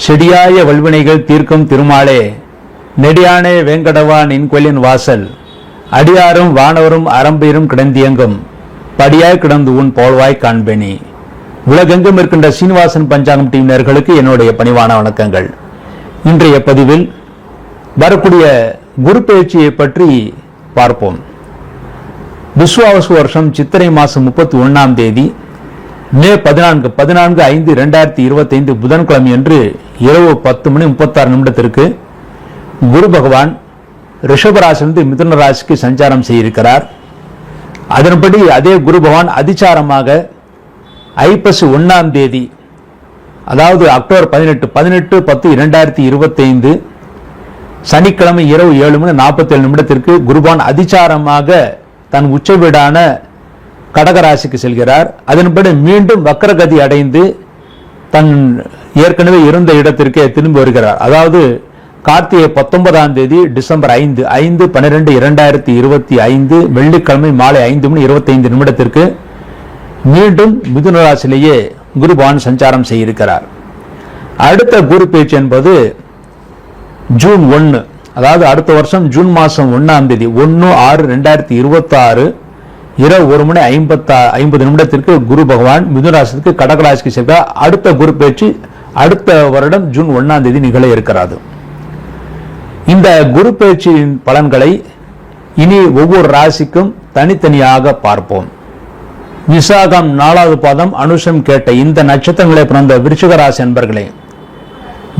செடியாய வல்வினைகள் தீர்க்கும் திருமாலே நெடியானே வேங்கடவா நின் கோயிலின் வாசல் அடியாரும் வானவரும் அரம்பையரும் கிடந்தியங்கும் படியாய் கிடந்து உன் போல்வாய் காண்பேனி. உலகெங்கும் இருக்கின்ற சீனிவாசன் பஞ்சாங்கம் டீமினர்களுக்கு என்னுடைய பணிவான வணக்கங்கள். இன்றைய பதிவில் வரக்கூடிய குரு பயிற்சியை பற்றி பார்ப்போம். விஸ்வாவசு வருஷம் சித்திரை மாதம் முப்பத்தி ஒன்றாம் தேதி மே பதினான்கு பதினான்கு ஐந்து ரெண்டாயிரத்தி இருபத்தைந்து புதன்கிழமை அன்று இரவு பத்து மணி முப்பத்தாறு நிமிடத்திற்கு குரு பகவான் ரிஷபராசிலிருந்து மிதுன ராசிக்கு சஞ்சாரம் செய்திருக்கிறார். அதன்படி அதே குரு பகவான் அதிச்சாரமாக ஐப்பசி ஒன்றாம் தேதி அதாவது அக்டோபர் பதினெட்டு பதினெட்டு பத்து இரண்டாயிரத்தி இருபத்தைந்து சனிக்கிழமை இரவு ஏழு மணி நாற்பத்தேழு நிமிடத்திற்கு குருபான் அதிச்சாரமாக தன் உச்ச வீடான கடகராசிக்கு செல்கிறார். அதன்படி மீண்டும் வக்கரகதி அடைந்து தன் ஏற்கனவே இருந்த இடத்திற்கே திரும்பி வருகிறார். அதாவது கார்த்திகை பத்தொன்பதாம் தேதி டிசம்பர் ஐந்து ஐந்து பன்னிரெண்டு இரண்டாயிரத்தி இருபத்தி ஐந்து வெள்ளிக்கிழமை மாலை ஐந்து மணி இருபத்தைந்து நிமிடத்திற்கு மீண்டும் மிதுன ராசியிலேயே குருபான் சஞ்சாரம் செய்திருக்கிறார். அடுத்த குரு பேச்சு என்பது ஜூன் ஒன்று அதாவது அடுத்த வருஷம் ஜூன் மாதம் ஒன்றாம் தேதி ஒன்று ஆறு ரெண்டாயிரத்தி இருபத்தாறு இரவு ஒரு மணி ஐம்பத்தா ஐம்பது நிமிடத்திற்கு குரு பகவான் மிதுராசிக்கு கடகராசிக்கு செல்கிறார் அடுத்த குரு பேச்சு அடுத்த வருடம் ஜூன் ஒன்றாம் தேதி நிகழ இருக்கிறது. இந்த குரு பேச்சின் பலன்களை இனி ஒவ்வொரு ராசிக்கும் தனித்தனியாக பார்ப்போம். விசாகம் நாலாவது பாதம் அனுஷம் கேட்ட இந்த நட்சத்திரங்களை பிறந்த விருச்சிக ராசி என்பர்களே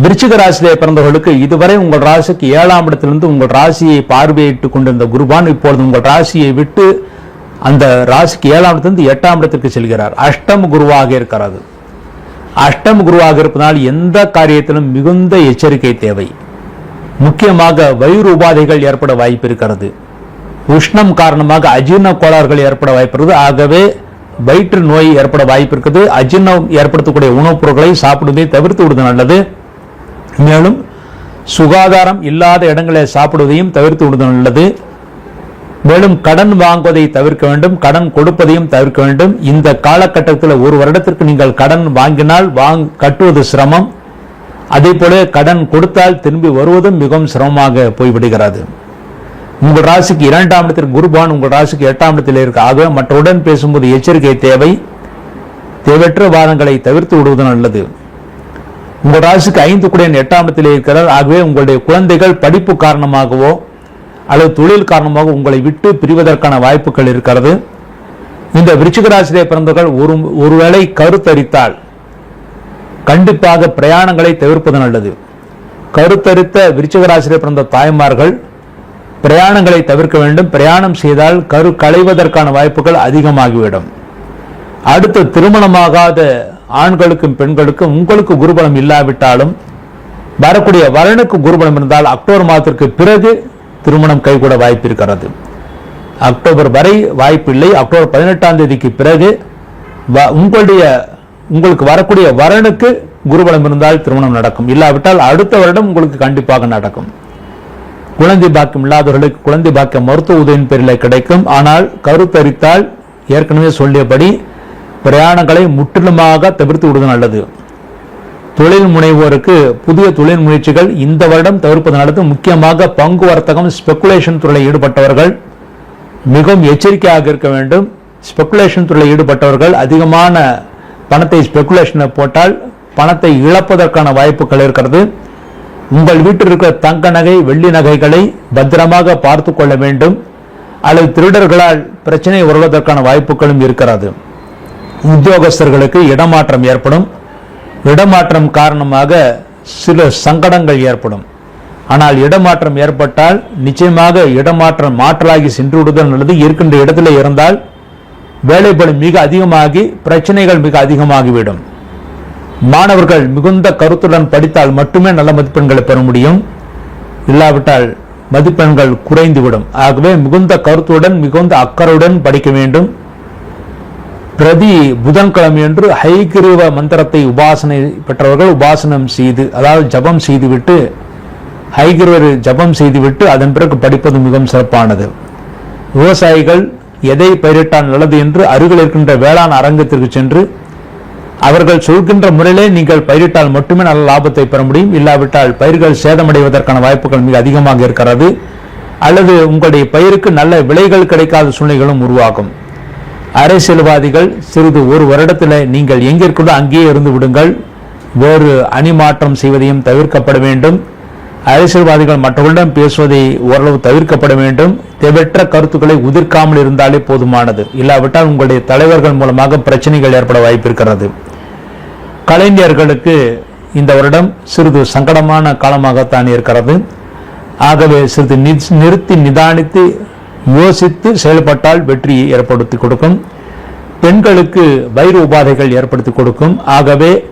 விருச்சிக ராசியிலே பிறந்தவர்களுக்கு இதுவரை உங்கள் ராசிக்கு ஏழாம் இடத்திலிருந்து உங்கள் ராசியை பார்வையிட்டுக் கொண்டிருந்த குருபான் இப்பொழுது உங்கள் ராசியை விட்டு அந்த ராசிக்கு ஏழாம் இடத்திலிருந்து எட்டாம் இடத்திற்கு செல்கிறார். அஷ்டம் குருவாக இருக்கிறது அஷ்டம் குருவாக இருப்பதால் எந்த காரியத்திலும் மிகுந்த எச்சரிக்கை தேவை. முக்கியமாக வயிறு உபாதைகள் ஏற்பட வாய்ப்பு இருக்கிறது. உஷ்ணம் காரணமாக அஜீர்ண கோளாறுகள் ஏற்பட வாய்ப்பு இருக்குது. ஆகவே வயிற்று நோய் ஏற்பட வாய்ப்பு இருக்குது. அஜீர்ணம் ஏற்படுத்தக்கூடிய உணவுப் பொருட்களை சாப்பிடுவதை தவிர்த்து விடுவது நல்லது. மேலும் சுகாதாரம் இல்லாத இடங்களை சாப்பிடுவதையும் தவிர்த்து விடுவது நல்லது. மேலும் கடன் வாங்குவதை தவிர்க்க வேண்டும் கடன் கொடுப்பதையும் தவிர்க்க வேண்டும். இந்த காலகட்டத்தில் ஒரு வருடத்திற்கு நீங்கள் கடன் வாங்கினால் வாங் கட்டுவது சிரமம். அதே போல கடன் கொடுத்தால் திரும்பி வருவதும் மிகவும் சிரமமாக போய்விடுகிறது. உங்கள் ராசிக்கு இரண்டாம் இடத்தில் குருபான் உங்கள் ராசிக்கு எட்டாம் இடத்தில் இருக்க ஆக மற்றவுடன் பேசும்போது எச்சரிக்கை தேவை. தேவையற்ற வாதங்களை தவிர்த்து விடுவது நல்லது. உங்கள் ராசிக்கு ஐந்து குடையன் எட்டாம் இடத்தில் இருக்கிறார். ஆகவே உங்களுடைய குழந்தைகள் படிப்பு காரணமாகவோ அல்லது தொழில் காரணமாக உங்களை விட்டு பிரிவதற்கான வாய்ப்புகள் இருக்கிறது. இந்த விருச்சிக பிறந்தவர்கள் ஒரு ஒருவேளை கருத்தரித்தால் கண்டிப்பாக பிரயாணங்களை தவிர்ப்பது நல்லது. கருத்தரித்த விருச்சிக பிறந்த தாய்மார்கள் பிரயாணங்களை தவிர்க்க வேண்டும். பிரயாணம் செய்தால் கரு களைவதற்கான வாய்ப்புகள் அதிகமாகிவிடும். அடுத்து திருமணமாகாத ஆண்களுக்கும் பெண்களுக்கும் உங்களுக்கு குருபலம் இல்லாவிட்டாலும் வரக்கூடிய வரனுக்கு குருபலம் இருந்தால் அக்டோபர் மாதத்திற்கு பிறகு திருமணம் கைகூட வாய்ப்பு இருக்கிறது அக்டோபர் வரை வாய்ப்பு இல்லை அக்டோபர் பதினெட்டாம் தேதிக்கு பிறகு வ- உங்களுடைய உங்களுக்கு வரக்கூடிய வரனுக்கு குருபலம் இருந்தால் திருமணம் நடக்கும். இல்லாவிட்டால் அடுத்த வருடம் உங்களுக்கு கண்டிப்பாக நடக்கும். குழந்தை பாக்கியம் இல்லாதவர்களுக்கு குழந்தை பாக்கியம் மருத்துவ உதவியின் பேரில் கிடைக்கும். ஆனால் கருத்தரித்தால் ஏற்கனவே சொல்லியபடி பிரயாணங்களை முற்றிலுமாக தவிர்த்து விடுவது நல்லது. தொழில் முனைவோருக்கு புதிய தொழில் முயற்சிகள் இந்த வருடம் தவிர்ப்பது முக்கியமாக பங்கு வர்த்தகம் ஸ்பெகுலேஷன் துறையில் ஈடுபட்டவர்கள் மிகவும் எச்சரிக்கையாக இருக்க வேண்டும். ஸ்பெகுலேஷன் துறையில் ஈடுபட்டவர்கள் அதிகமான பணத்தை ஸ்பெகுலேஷனில் போட்டால் பணத்தை இழப்பதற்கான வாய்ப்புகள் இருக்கிறது. உங்கள் வீட்டில் இருக்கிற தங்க நகை வெள்ளி நகைகளை பத்திரமாக பார்த்து கொள்ள வேண்டும். அல்லது திருடர்களால் பிரச்சனை வருவதற்கான வாய்ப்புகளும் இருக்கிறது. உத்தியோகஸ்தர்களுக்கு இடமாற்றம் ஏற்படும். இடமாற்றம் காரணமாக சில சங்கடங்கள் ஏற்படும். ஆனால் இடமாற்றம் ஏற்பட்டால் நிச்சயமாக இடமாற்றம் மாற்றலாகி சென்று விடுதல் நல்லது. இருக்கின்ற இடத்துல இருந்தால் வேலைப்பளு மிக அதிகமாகி பிரச்சனைகள் மிக அதிகமாகிவிடும். மாணவர்கள் மிகுந்த கருத்துடன் படித்தால் மட்டுமே நல்ல மதிப்பெண்களை பெற முடியும். இல்லாவிட்டால் மதிப்பெண்கள் குறைந்துவிடும். ஆகவே மிகுந்த கருத்துடன் மிகுந்த அக்கறையுடன் படிக்க வேண்டும். பிரதி புதன்கிழமையன்று ஹைகிருவ மந்திரத்தை உபாசனை பெற்றவர்கள் உபாசனம் செய்து அதாவது ஜபம் செய்துவிட்டு ஹைகிருவர் ஜபம் செய்துவிட்டு அதன் பிறகு படிப்பது மிகவும் சிறப்பானது. விவசாயிகள் எதை பயிரிட்டால் நல்லது என்று அருகில் இருக்கின்ற வேளாண் அரங்கத்திற்கு சென்று அவர்கள் சொல்கின்ற முறையிலே நீங்கள் பயிரிட்டால் மட்டுமே நல்ல லாபத்தை பெற முடியும் இல்லாவிட்டால் பயிர்கள் சேதமடைவதற்கான வாய்ப்புகள் மிக அதிகமாக இருக்கிறது அல்லது உங்களுடைய பயிருக்கு நல்ல விலைகள் கிடைக்காத சூழ்நிலைகளும் உருவாகும். அரசியல்வாதிகள் சிறிது ஒரு வருடத்தில் நீங்கள் எங்கே இருக்கிறதோ அங்கேயே இருந்து விடுங்கள். வேறு அணி மாற்றம் செய்வதையும் தவிர்க்கப்பட வேண்டும். அரசியல்வாதிகள் மற்றவர்களிடம் பேசுவதை ஓரளவு தவிர்க்கப்பட வேண்டும். தேவையற்ற கருத்துக்களை உதிர்க்காமல் இருந்தாலே போதுமானது. இல்லாவிட்டால் உங்களுடைய தலைவர்கள் மூலமாக பிரச்சனைகள் ஏற்பட வாய்ப்பிருக்கிறது. கலைஞர்களுக்கு இந்த வருடம் சிறிது சங்கடமான காலமாகத்தான் இருக்கிறது. ஆகவே சிறிது நி- நிறுத்தி நிதானித்து யோசித்து செயல்பட்டால் வெற்றி ஏற்படுத்தி கொடுக்கும். பெண்களுக்கு வயிறு உபாதைகள் ஏற்படுத்தி கொடுக்கும். ஆகவே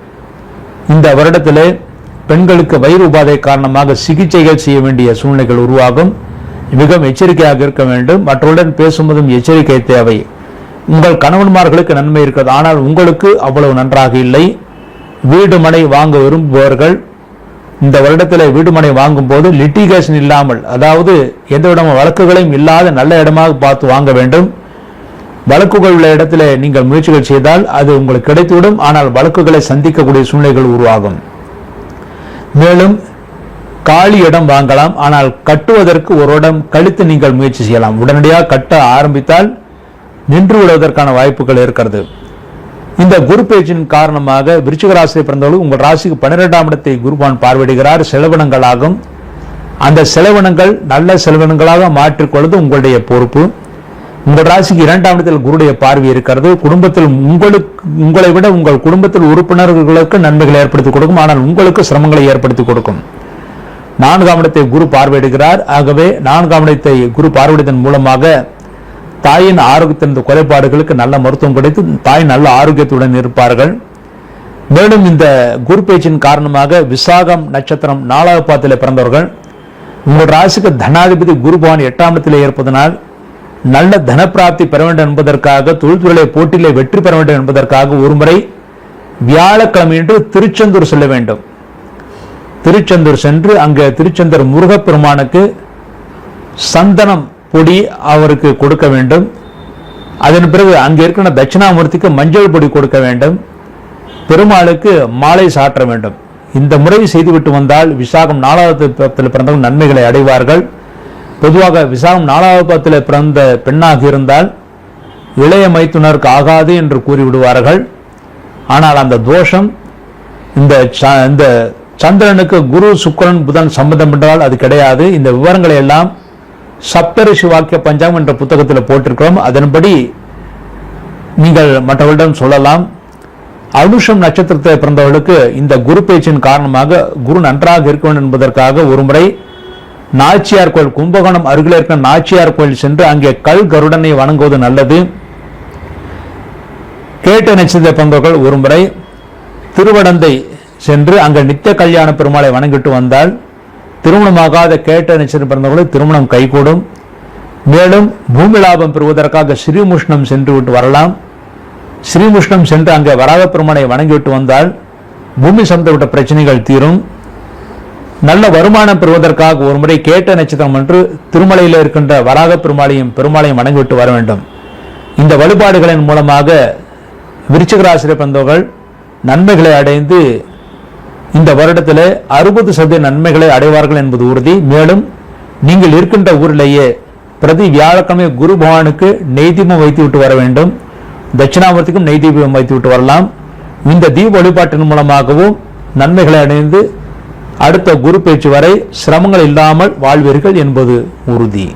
இந்த வருடத்தில் பெண்களுக்கு வயிறு உபாதை காரணமாக சிகிச்சைகள் செய்ய வேண்டிய சூழ்நிலைகள் உருவாகும். மிகவும் எச்சரிக்கையாக இருக்க வேண்டும். மற்றவருடன் பேசும்போதும் எச்சரிக்கை தேவை. உங்கள் கணவன்மார்களுக்கு நன்மை இருக்கிறது. ஆனால் உங்களுக்கு அவ்வளவு நன்றாக இல்லை. வீடு மனை வாங்க விரும்புபவர்கள் இந்த வருடத்தில் வீடுமனை வாங்கும் வாங்கும்போது லிட்டிகேஷன் இல்லாமல் அதாவது எந்த விதமான வழக்குகளையும் இல்லாத நல்ல இடமாக பார்த்து வாங்க வேண்டும். வழக்குகள் உள்ள இடத்துல நீங்கள் முயற்சிகள் செய்தால் அது உங்களுக்கு கிடைத்துவிடும். ஆனால் வழக்குகளை சந்திக்கக்கூடிய சூழ்நிலைகள் உருவாகும். மேலும் காலி இடம் வாங்கலாம். ஆனால் கட்டுவதற்கு ஒரு இடம் கழித்து நீங்கள் முயற்சி செய்யலாம். உடனடியாக கட்ட ஆரம்பித்தால் நின்று விடுவதற்கான வாய்ப்புகள் இருக்கிறது. இந்த குரு பேச்சின் காரணமாக விருச்சிக ராசியை பிறந்தவர்கள் உங்கள் ராசிக்கு பன்னிரெண்டாம் இடத்தை குருபான் பார்வையிடுகிறார். செலவினங்களாகும். அந்த செலவினங்கள் நல்ல செலவினங்களாக மாற்றிக்கொள்வது உங்களுடைய பொறுப்பு. உங்கள் ராசிக்கு இரண்டாம் இடத்தில் குருடைய பார்வை இருக்கிறது. குடும்பத்தில் உங்களுக்கு உங்களை விட உங்கள் குடும்பத்தில் உறுப்பினர்களுக்கு நன்மைகளை ஏற்படுத்தி கொடுக்கும். ஆனால் உங்களுக்கு சிரமங்களை ஏற்படுத்தி கொடுக்கும். நான்காம் இடத்தை குரு பார்வையிடுகிறார். ஆகவே நான்காம் இடத்தை குரு பார்வையிடுவதன் மூலமாக தாயின் ஆரோக்கியத்தின் குறைபாடுகளுக்கு நல்ல மருத்துவம் கிடைத்து தாய் நல்ல ஆரோக்கியத்துடன் இருப்பார்கள். மேலும் இந்த குரு பேச்சின் காரணமாக விசாகம் நட்சத்திரம் நாலாவது பாதத்தில் பிறந்தவர்கள். உங்கள் ராசிக்கு தனாதிபதி குருபவான் எட்டாம் இடத்தில் இருப்பதனால் நல்ல தனப்பிராப்தி பெற வேண்டும் என்பதற்காக தொழில்துறை போட்டியிலே வெற்றி பெற வேண்டும் என்பதற்காக ஒருமுறை வியாழக்கிழமையன்று திருச்செந்தூர் செல்ல வேண்டும். திருச்செந்தூர் சென்று அங்கே திருச்செந்தூர் முருகப்பெருமானுக்கு சந்தனம் பொடி அவருக்கு கொடுக்க வேண்டும். அதன் பிறகு அங்கே இருக்கிற தட்சிணாமூர்த்திக்கு மஞ்சள் பொடி கொடுக்க வேண்டும். பெருமாளுக்கு மாலை சாற்ற வேண்டும். இந்த முறை செய்துவிட்டு வந்தால் விசாகம் நாலாவது பத்தில் பிறந்தவங்க நன்மைகளை அடைவார்கள். பொதுவாக விசாகம் நாலாவது பத்தில் பிறந்த பெண்ணாக இருந்தால் இளைய மைத்துனருக்கு ஆகாது என்று கூறிவிடுவார்கள். ஆனால் அந்த தோஷம் இந்த இந்த சந்திரனுக்கு குரு சுக்கரன் புதன் சம்பந்தம் என்றால் அது கிடையாது. இந்த விவரங்களை எல்லாம் சப்தரிஷி வாக்கிய பஞ்சாங்கம் என்ற புத்தகத்தில் போட்டிருக்கிறோம். அதன்படி நீங்கள் மற்றவர்களிடம் சொல்லலாம். அனுஷம் நட்சத்திரத்தை பிறந்தவர்களுக்கு இந்த குரு பேச்சின் காரணமாக குரு நன்றாக இருக்க வேண்டும் என்பதற்காக ஒருமுறை நாச்சியார் கோயில் கும்பகோணம் அருகில் இருக்கிற நாச்சியார் கோயில் சென்று அங்கே கல் கருடனை வணங்குவது நல்லது. கேட்ட நட்சத்திர பிறந்தவர்கள் ஒருமுறை திருவடந்தை சென்று அங்கே நித்திய கல்யாண பெருமாளை வணங்கிட்டு வந்தால் திருமணமாகாத கேட்ட நட்சத்திரம் பிறந்தவர்களுக்கு திருமணம் கைகூடும். மேலும் பூமி லாபம் பெறுவதற்காக ஸ்ரீமுஷ்ணம் சென்று விட்டு வரலாம். ஸ்ரீமுஷ்ணம் சென்று அங்கே வராக பெருமானை வணங்கிவிட்டு வந்தால் பூமி சம்பந்தப்பட்ட பிரச்சனைகள் தீரும். நல்ல வருமானம் பெறுவதற்காக ஒரு முறை கேட்ட நட்சத்திரம் என்று திருமலையில் இருக்கின்ற வராக பெருமாளையும் பெருமாளையும் வணங்கிவிட்டு வர வேண்டும். இந்த வழிபாடுகளின் மூலமாக விருச்சிகராசிரியர் பிறந்தவர்கள் நன்மைகளை அடைந்து இந்த வருடத்தில் அறுபது சதவீத நன்மைகளை அடைவார்கள் என்பது உறுதி. மேலும் நீங்கள் இருக்கின்ற ஊரிலேயே பிரதி வியாழக்கிழமை குரு பகவானுக்கு நெய்தீபம் வைத்து விட்டு வர வேண்டும். தட்சிணாமூர்த்திக்கும் நெய் தீபம் வைத்து விட்டு வரலாம். இந்த தீப வழிபாட்டின் மூலமாகவும் நன்மைகளை அடைந்து அடுத்த குரு பேச்சு வரை சிரமங்கள் இல்லாமல் வாழ்வீர்கள் என்பது உறுதி.